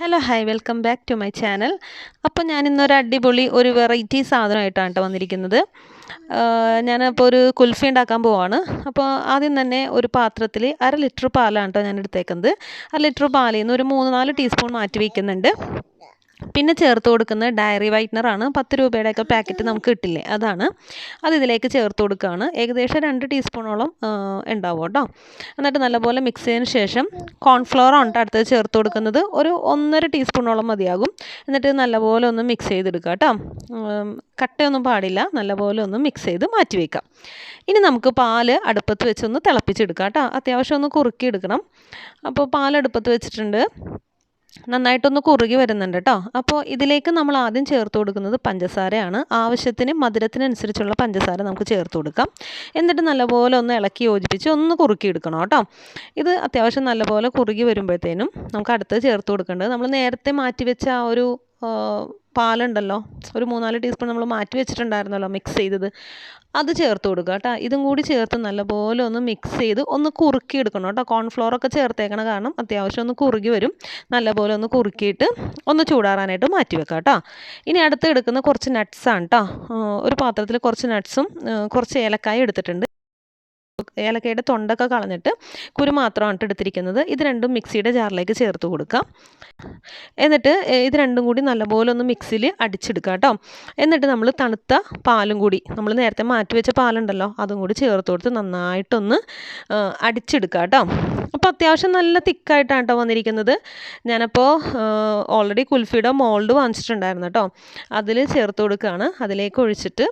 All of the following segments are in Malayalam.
Hello hi welcome back to my channel അപ്പോൾ ഞാൻ ഇന്നൊരു അടിപൊളി ഒരു വെറൈറ്റി സാധനമായിട്ടാണ് കേട്ടോ വന്നിരിക്കുന്നത്. ഞാനപ്പോൾ ഒരു കുൽഫി ഉണ്ടാക്കാൻ പോവാണ്. അപ്പോൾ ആദ്യം തന്നെ ഒരു പാത്രത്തിൽ അര ലിറ്റർ പാലാണ് കേട്ടോ ഞാൻ എടുത്തേക്കുന്നത്. അര ലിറ്റർ പാലിൽ നിന്ന് ഒരു മൂന്ന് നാല് ടീസ്പൂൺ മാറ്റി വയ്ക്കുന്നുണ്ട് പിന്നെ ചേർത്ത് കൊടുക്കുന്നത് ഡയറി വൈറ്റ്നറാണ് പത്ത് രൂപയുടെയൊക്കെ പാക്കറ്റ് നമുക്ക് കിട്ടില്ലേ? അതാണ്. അത് ഇതിലേക്ക് ചേർത്ത് കൊടുക്കുകയാണ്. ഏകദേശം രണ്ട് ടീസ്പൂണോളം ഉണ്ടാവും കേട്ടോ. എന്നിട്ട് നല്ലപോലെ മിക്സ് ചെയ്തതിന് ശേഷം കേട്ടോ അടുത്തത് ചേർത്ത് കൊടുക്കുന്നത്. ഒരു ഒന്നര ടീസ്പൂണോളം മതിയാകും. എന്നിട്ട് നല്ലപോലെ ഒന്ന് മിക്സ് ചെയ്തെടുക്കുക കേട്ടോ. കട്ടയൊന്നും പാടില്ല. നല്ലപോലെ ഒന്ന് മിക്സ് ചെയ്ത് മാറ്റി വയ്ക്കാം ഇനി നമുക്ക് പാൽ അടുപ്പത്ത് വെച്ചൊന്ന് തിളപ്പിച്ചെടുക്കാം കേട്ടോ. അത്യാവശ്യം ഒന്ന് കുറുക്കിയെടുക്കണം. അപ്പോൾ പാൽ അടുപ്പത്ത് വെച്ചിട്ടുണ്ട്. നന്നായിട്ടൊന്ന് കുറുകി വരുന്നുണ്ട് കേട്ടോ അപ്പോൾ ഇതിലേക്ക് നമ്മൾ ആദ്യം ചേർത്ത് കൊടുക്കുന്നത് പഞ്ചസാരയാണ്. ആവശ്യത്തിന് മധുരത്തിനനുസരിച്ചുള്ള പഞ്ചസാര നമുക്ക് ചേർത്ത് കൊടുക്കാം. എന്നിട്ട് നല്ലപോലെ ഒന്ന് ഇളക്കി യോജിപ്പിച്ച് ഒന്ന് കുറുക്കി എടുക്കണം കേട്ടോ ഇത് അത്യാവശ്യം നല്ലപോലെ കുറുകി വരുമ്പോഴത്തേനും നമുക്ക് അടുത്തത് ചേർത്ത് കൊടുക്കേണ്ടത് നമ്മൾ നേരത്തെ മാറ്റി വെച്ച ആ ഒരു പാലുണ്ടല്ലോ. ഒരു മൂന്നാൽ ടീസ്പൂൺ നമ്മൾ മാറ്റി വെച്ചിട്ടുണ്ടായിരുന്നല്ലോ മിക്സ് ചെയ്തത്. അത് ചേർത്ത് കൊടുക്കുക കേട്ടോ ഇതും കൂടി ചേർത്ത് നല്ലപോലെ ഒന്ന് മിക്സ് ചെയ്ത് ഒന്ന് കുറുക്കി എടുക്കണം കേട്ടോ കോൺഫ്ലോറൊക്കെ ചേർത്തേക്കണ കാരണം അത്യാവശ്യം ഒന്ന് കുറുകി വരും. നല്ലപോലെ ഒന്ന് കുറുക്കിയിട്ട് ഒന്ന് ചൂടാറാനായിട്ട് മാറ്റി വെക്കുക കേട്ടോ ഇനി അടുത്ത് എടുക്കുന്ന കുറച്ച് നട്ട്സാണ് കേട്ടോ ഒരു പാത്രത്തിൽ കുറച്ച് നട്ട്സും കുറച്ച് ഏലക്കായ എടുത്തിട്ടുണ്ട്. ഏലക്കയുടെ തൊണ്ടൊക്കെ കളഞ്ഞിട്ട് കുരു മാത്രമാണ് എടുത്തിരിക്കുന്നത്. ഇത് രണ്ടും മിക്സിയുടെ ജാറിലേക്ക് ചേർത്ത് കൊടുക്കാം. എന്നിട്ട് ഇത് രണ്ടും കൂടി നല്ലപോലെ ഒന്ന് മിക്സിയിൽ അടിച്ചെടുക്കുക കേട്ടോ. എന്നിട്ട് നമ്മൾ തണുത്ത പാലും കൂടി നമ്മൾ നേരത്തെ മാറ്റി വെച്ച പാലുണ്ടല്ലോ അതും കൂടി ചേർത്ത് കൊടുത്ത് നന്നായിട്ടൊന്ന് അടിച്ചെടുക്കുക കേട്ടോ. അപ്പോൾ അത്യാവശ്യം നല്ല തിക്കായിട്ടാണ് കേട്ടോ വന്നിരിക്കുന്നത്. ഞാനപ്പോൾ ഓൾറെഡി കുൽഫിയുടെ മോൾഡ് വാങ്ങിച്ചിട്ടുണ്ടായിരുന്നു കേട്ടോ. അതിൽ ചേർത്ത് കൊടുക്കുകയാണ്. അതിലേക്ക് ഒഴിച്ചിട്ട്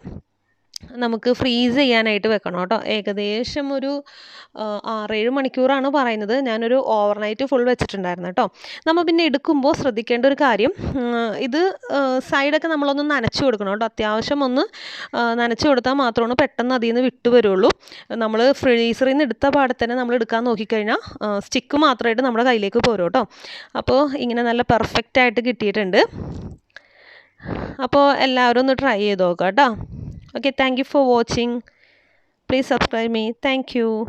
നമുക്ക് ഫ്രീസ് ചെയ്യാനായിട്ട് വെക്കണം കേട്ടോ. ഏകദേശം ഒരു ആറേഴ് മണിക്കൂറാണ് പറയുന്നത്. ഞാനൊരു ഓവർനൈറ്റ് ഫുൾ വെച്ചിട്ടുണ്ടായിരുന്നു കേട്ടോ. നമ്മൾ പിന്നെ എടുക്കുമ്പോൾ ശ്രദ്ധിക്കേണ്ട ഒരു കാര്യം ഇത് സൈഡൊക്കെ നമ്മളൊന്ന് നനച്ചു കൊടുക്കണം കേട്ടോ. അത്യാവശ്യം ഒന്ന് നനച്ചു കൊടുത്താൽ മാത്രമാണ് പെട്ടെന്ന് അതിൽ നിന്ന് വിട്ടു വരുള്ളൂ. നമ്മൾ ഫ്രീസറിൽ നിന്ന് എടുത്ത പാടെ തന്നെ നമ്മൾ എടുക്കാൻ നോക്കിക്കഴിഞ്ഞാൽ സ്റ്റിക്ക് മാത്രമായിട്ട് നമ്മുടെ കയ്യിലേക്ക് പോരും കേട്ടോ. അപ്പോൾ ഇങ്ങനെ നല്ല പെർഫെക്റ്റ് ആയിട്ട് കിട്ടിയിട്ടുണ്ട്. അപ്പോൾ എല്ലാവരും ഒന്ന് ട്രൈ ചെയ്ത് നോക്കാം കേട്ടോ. Okay thank you for watching. Please subscribe me. Thank you